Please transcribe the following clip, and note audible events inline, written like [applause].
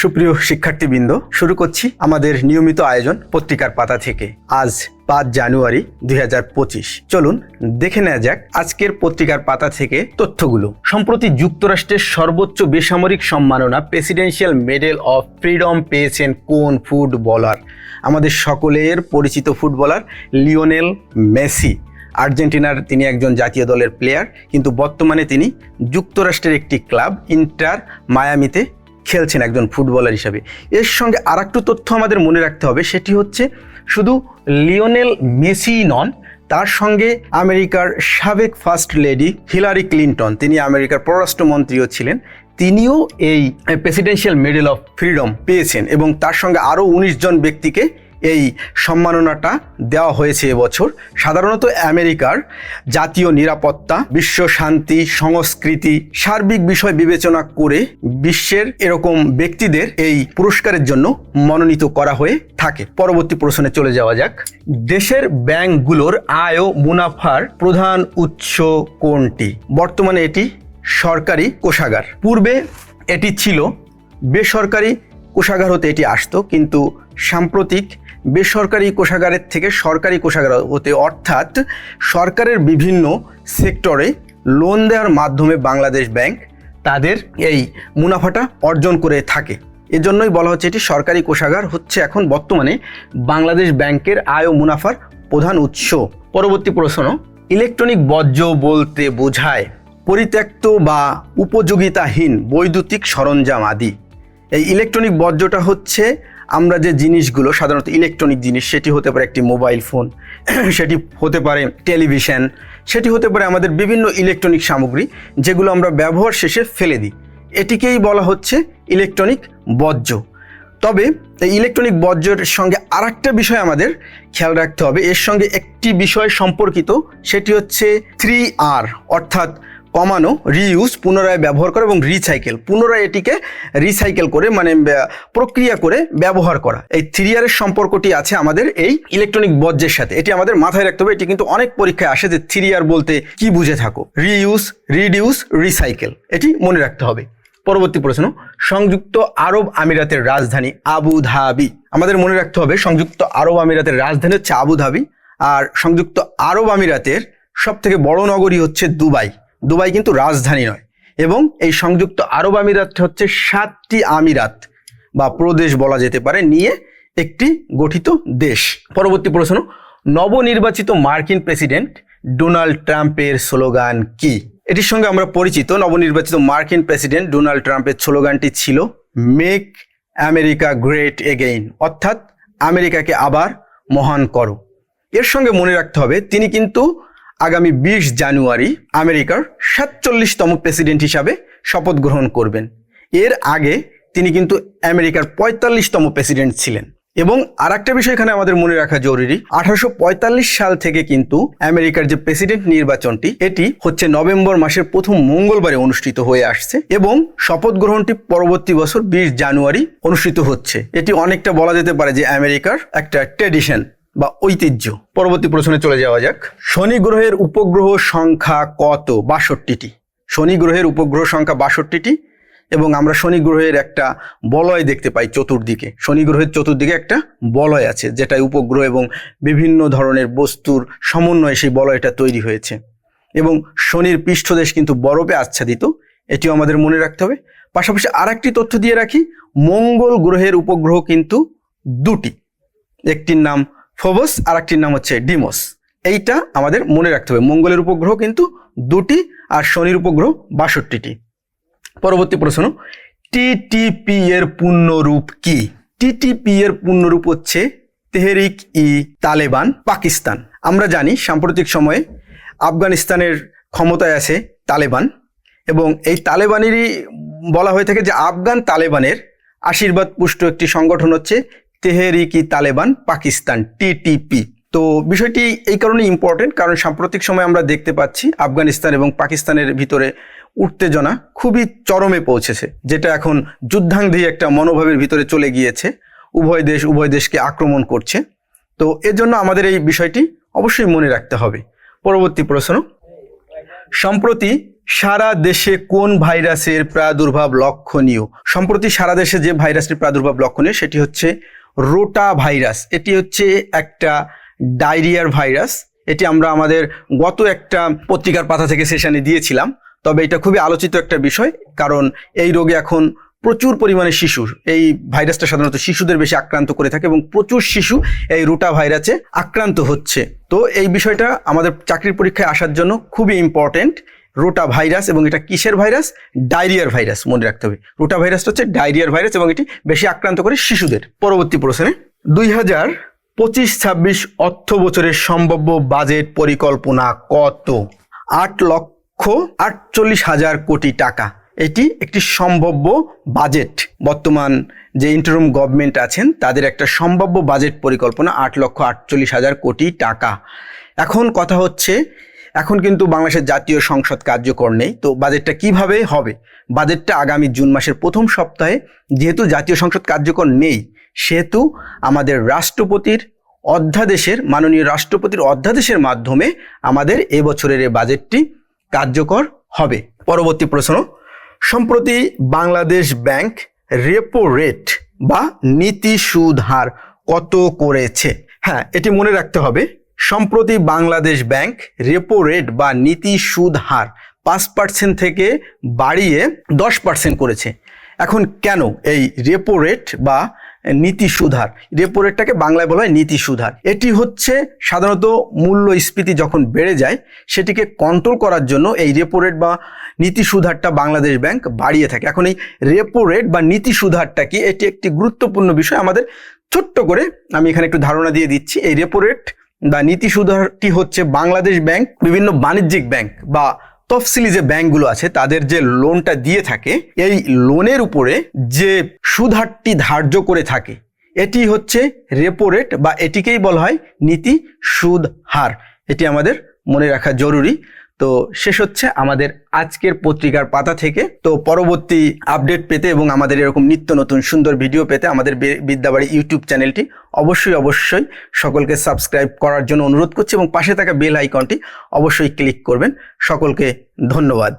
সুপ্রিয় শিক্ষার্থীবৃন্দ, শুরু করছি আমাদের নিয়মিত আয়োজন পত্রিকার পাতা থেকে। আজ পাঁচ জানুয়ারি দু হাজার পঁচিশ। চলুন দেখে নেওয়া যাক আজকের পত্রিকার পাতা থেকে তথ্যগুলো। সম্প্রতি যুক্তরাষ্ট্রের সর্বোচ্চ বেসামরিক সম্মাননা প্রেসিডেন্সিয়াল মেডেল অফ ফ্রিডম পেয়েছেন কোন ফুটবলার? আমাদের সকলের পরিচিত ফুটবলার লিওনেল মেসি। আর্জেন্টিনার তিনি একজন জাতীয় দলের প্লেয়ার, কিন্তু বর্তমানে তিনি যুক্তরাষ্ট্রের একটি ক্লাব, ইন্টার মায়ামিতে খেলছেন একজন ফুটবলার হিসাবে। এর সঙ্গে আর একটু তথ্য আমাদের মনে রাখতে হবে, সেটি হচ্ছে শুধু লিওনেল মেসি নন, তার সঙ্গে আমেরিকার সাবেক ফার্স্ট লেডি হিলারি ক্লিন্টন, তিনি আমেরিকার পররাষ্ট্রমন্ত্রীও ছিলেন, তিনিও এই প্রেসিডেন্সিয়াল মেডেল অফ ফ্রিডম পেয়েছেন এবং তার সঙ্গে আরও উনিশ জন ব্যক্তিকে এই সম্মাননাটা দেওয়া হয়েছে এবছর। সাধারণত আমেরিকার জাতীয় নিরাপত্তা, বিশ্ব শান্তি, সংস্কৃতি, সার্বিক বিষয় বিবেচনা করে বিশ্বের এরকম ব্যক্তিদের এই পুরস্কারের জন্য মনোনীত করা হয়ে থাকে। পরবর্তী প্রশ্নে চলে যাওয়া যাক। দেশের ব্যাংকগুলোর আয় ও মুনাফার প্রধান উৎস কোনটি? বর্তমানে এটি সরকারি কোষাগার। পূর্বে এটি ছিল বেসরকারি কোষাগার হতে এটি আসতো, কিন্তু সাম্প্রতিক বেসরকারি কোষাগারের থেকে সরকারি কোষাগার হতে অর্থাৎ সরকারের বিভিন্ন সেক্টরে লোন দেওয়ার মাধ্যমে বাংলাদেশ ব্যাংক তাদের এই মুনাফাটা অর্জন করে থাকে। এজন্যই বলা হচ্ছে এটি সরকারি কোষাগার হচ্ছে এখন বর্তমানে বাংলাদেশ ব্যাংকের আয় ও মুনাফার প্রধান উৎস। পরবর্তী প্রশ্ন, ইলেকট্রনিক বর্জ্য বলতে বোঝায় পরিত্যক্ত বা উপযোগিতাহীন বৈদ্যুতিক সরঞ্জাম আদি। এই ইলেকট্রনিক বর্জ্যটা হচ্ছে আমরা যে জিনিসগুলো, সাধারণত ইলেকট্রনিক জিনিস, সেটি হতে পারে একটি মোবাইল ফোন [clears throat] সেটি হতে পারে টেলিভিশন সেটি হতে পারে আমাদের বিভিন্ন ইলেকট্রনিক সামগ্রী, যেগুলো আমরা ব্যবহার শেষে ফেলে দিই। এটিকেই বলা হচ্ছে ইলেকট্রনিক বর্জ্য। তবে এই ইলেকট্রনিক বর্জ্যের সঙ্গে আর বিষয় আমাদের খেয়াল রাখতে হবে। এর সঙ্গে একটি বিষয় সম্পর্কিত, সেটি হচ্ছে থ্রি আর অর্থাৎ কমানো রিইউজ পুনরায় ব্যবহার করা এবং রিসাইকেল পুনরায় এটিকে রিসাইকেল করে মানে প্রক্রিয়া করে ব্যবহার করা। এই থ্রি ইয়ারের সম্পর্কটি আছে আমাদের এই ইলেকট্রনিক বর্জ্যের সাথে। এটি আমাদের মাথায় রাখতে হবে, এটি কিন্তু অনেক পরীক্ষায় আসে যে থ্রি ইয়ার বলতে কি বুঝে থাকো। রিইউজ রিডিউস রিসাইকেল এটি মনে রাখতে হবে। পরবর্তী প্রশ্ন, সংযুক্ত আরব আমিরাতের রাজধানী আবু ধাবি। আমাদের মনে রাখতে হবে, সংযুক্ত আরব আমিরাতের রাজধানী হচ্ছে আবু ধাবি। আর সংযুক্ত আরব আমিরাতের সব থেকে বড় নগরী হচ্ছে দুবাই। দুবাই কিন্তু রাজধানী নয়। এবং এই সংযুক্ত আরব আমিরাত হচ্ছে সাতটি আমিরাত বা প্রদেশ বলা যেতে পারে নিয়ে একটি গঠিত দেশ। পরবর্তী প্রশ্ন, নবনির্বাচিত মার্কিন প্রেসিডেন্ট ডোনাল্ড ট্রাম্পের স্লোগান কি? এটির সঙ্গে আমরা পরিচিত, নবনির্বাচিত মার্কিন প্রেসিডেন্ট ডোনাল্ড ট্রাম্পের স্লোগানটি ছিল, মেক আমেরিকা গ্রেট এগেইন। অর্থাৎ আমেরিকাকে আবার মহান করো। এর সঙ্গে মনে রাখতে হবে, তিনি কিন্তু আগামী বিশ জানুয়ারি আমেরিকার সাতচল্লিশতম প্রেসিডেন্ট হিসাবে শপথ গ্রহণ করবেন। এর আগে তিনি কিন্তু আমেরিকার পঁয়তাল্লিশতম প্রেসিডেন্ট ছিলেন। এবং আর একটা বিষয় এখানে আমাদের মনে রাখা জরুরি, আঠারোশো পঁয়তাল্লিশ সাল থেকে কিন্তু আমেরিকার যে প্রেসিডেন্ট নির্বাচনটি, এটি হচ্ছে নভেম্বর মাসের প্রথম মঙ্গলবারে অনুষ্ঠিত হয়ে আসছে এবং শপথ গ্রহণটি পরবর্তী বছর বিশ জানুয়ারি অনুষ্ঠিত হচ্ছে। এটি অনেকটা বলা যেতে পারে যে আমেরিকার একটা ট্রেডিশন। বা ঐতিহ্য। পরবর্তী প্রশ্নে চলে যাওয়া যাক। শনি গ্রহের উপগ্রহ সংখ্যা কত? বাষট্টিটি। শনি গ্রহের উপগ্রহ সংখ্যা বাষট্টিটি এবং আমরা শনি গ্রহের একটা বলয় দেখতে পাই চতুর্দিকে। শনি গ্রহের চতুর্দিকে একটা বলয় আছে যেটা উপগ্রহ এবং বিভিন্ন ধরনের বস্তুর সমন্বয়ে সেই বলয়টা তৈরি হয়েছে। এবং শনির পৃষ্ঠদেশ কিন্তু বরফে আচ্ছাদিত, এটিও আমাদের মনে রাখতে হবে। পাশাপাশি আর একটি তথ্য দিয়ে রাখি, মঙ্গল গ্রহের উপগ্রহ কিন্তু দুটি। একটির নাম ফোবস আর একটির নাম হচ্ছে ডিমোস। এইটা আমাদের মনে রাখতে হবে। মঙ্গলের উপগ্রহ কিন্তু দুটি আর শনির উপগ্রহ বাষট্টিটি। পরবর্তী প্রশ্ন টিটিপি এর পূর্ণরূপ কি? টিটিপি এর পূর্ণরূপ হচ্ছে তেহরিক ই তালেবান, পাকিস্তান। আমরা জানি সাম্প্রতিক সময়ে আফগানিস্তানের ক্ষমতায় আছে তালেবান এবং এই তালেবানেরই বলা হয়ে থাকে যে আফগান তালেবানের আশীর্বাদ পুষ্ট একটি সংগঠন হচ্ছে তেহরিকি তালেবান, পাকিস্তান টিটিপি তো বিষয়টি এই কারণে ইম্পর্টেন্ট কারণ সাম্প্রতিক সময় আমরা দেখতে পাচ্ছি আফগানিস্তান এবং পাকিস্তানের ভিতরে উত্তেজনা খুবই চরমে পৌঁছেছে, যেটা এখন যুদ্ধাঙ্গী একটা মনোভাবের ভিতরে চলে গিয়েছে। উভয় দেশ, উভয় দেশকে আক্রমণ করছে। তো এর জন্য আমাদের এই বিষয়টি অবশ্যই মনে রাখতে হবে। পরবর্তী প্রশ্ন, সম্প্রতি সারা দেশে কোন ভাইরাসের প্রাদুর্ভাব লক্ষণীয়? সম্প্রতি সারা দেশে যে ভাইরাসটির প্রাদুর্ভাব লক্ষণীয়, সেটি হচ্ছে রোটা ভাইরাস এটি হচ্ছে একটা ডায়রিয়ার ভাইরাস। এটি আমরা আমাদের গত একটা পত্রিকার পাতা থেকে সেশনে দিয়েছিলাম। তবে এটা খুবই আলোচিত একটা বিষয়, কারণ এই রোগে এখন প্রচুর পরিমাণে শিশু, এই ভাইরাসটা সাধারণত শিশুদের বেশি আক্রান্ত করে থাকে এবং প্রচুর শিশু এই রোটা ভাইরাসে আক্রান্ত হচ্ছে। তো এই বিষয়টা আমাদের চাকরির পরীক্ষায় আসার জন্য খুবই ইম্পর্টেন্ট রোটা ভাইরাস এবং এটা কিসের ভাইরাস? ডায়রিয়ার ভাইরাস, মনে রাখতে হবে। রোটা ভাইরাসটা হচ্ছে ডায়রিয়ার ভাইরাস এবং এটি বেশি আক্রান্ত করে শিশুদের। পরবর্তী প্রশ্নে, দুই হাজার পঁচিশ ছাব্বিশ অর্থ বছরের সম্ভাব্য বাজেট পরিকল্পনা কত? আট লক্ষ আটচল্লিশ হাজার কোটি টাকা। এটি একটি সম্ভাব্য বাজেট। বর্তমান যে ইন্টারম গভর্নমেন্ট আছেন, তাদের একটা সম্ভাব্য বাজেট পরিকল্পনা আট লক্ষ আটচল্লিশ হাজার কোটি টাকা। এখন কথা হচ্ছে এখন কিন্তু বাংলাদেশের জাতীয় সংসদ কার্যকর নেই। তো বাজেটটা কীভাবে হবে? বাজেটটা আগামী জুন মাসের প্রথম সপ্তাহে যেহেতু জাতীয় সংসদ কার্যকর নেই, সেহেতু আমাদের রাষ্ট্রপতির অধ্যাদেশের, মাননীয় রাষ্ট্রপতির অধ্যাদেশের মাধ্যমে আমাদের এবছরের এই বাজেটটি কার্যকর হবে। পরবর্তী প্রশ্ন, সম্প্রতি বাংলাদেশ ব্যাংক রেপো রেট বা নীতি সুদ হার কত করেছে? হ্যাঁ এটি মনে রাখতে হবে। সম্প্রতি বাংলাদেশ ব্যাংক রেপো রেট বা নীতি সুদ হার পাঁচ পার্সেন্ট থেকে বাড়িয়ে দশ পার্সেন্ট করেছে। এখন কেন এই রেপো রেট বা নীতি সুধার রেপো রেটটাকে বাংলায় বলা হয় নীতি সুধার এটি হচ্ছে সাধারণত মূল্যস্ফীতি যখন বেড়ে যায়, সেটিকে কন্ট্রোল করার জন্য এই রেপো রেট বা নীতি সুধারটা বাংলাদেশ ব্যাংক বাড়িয়ে থাকে। এখন এই রেপো রেট বা নীতি সুধারটা কি? এটি একটি গুরুত্বপূর্ণ বিষয়। আমাদের ছোট্ট করে আমি এখানে একটু ধারণা দিয়ে দিচ্ছি। এই রেপো রেট বা নীতি সুধারটি হচ্ছে বাংলাদেশ ব্যাংক, বিভিন্ন বাণিজ্যিক ব্যাংক বা তফসিলি যে ব্যাংকগুলো আছে, তাদের যে লোনটা দিয়ে থাকে, এই লোনের উপরে যে সুধারটি ধার্য করে থাকে, এটি হচ্ছে রেপো রেট বা এটিকেই বলা হয় নীতি সুদ হার এটি আমাদের মনে রাখা জরুরি। তো শেষ হচ্ছে আমাদের আজকের পত্রিকার পাতা থেকে। তো পরবর্তী আপডেট পেতে এবং আমাদের এরকম নিত্য নতুন সুন্দর ভিডিও পেতে আমাদের বিদ্যাবাড়ি ইউটিউব চ্যানেলটি অবশ্যই অবশ্যই সকলকে সাবস্ক্রাইব করার জন্য অনুরোধ করছি এবং পাশে থাকা বেল আইকনটি অবশ্যই ক্লিক করবেন। সকলকে ধন্যবাদ।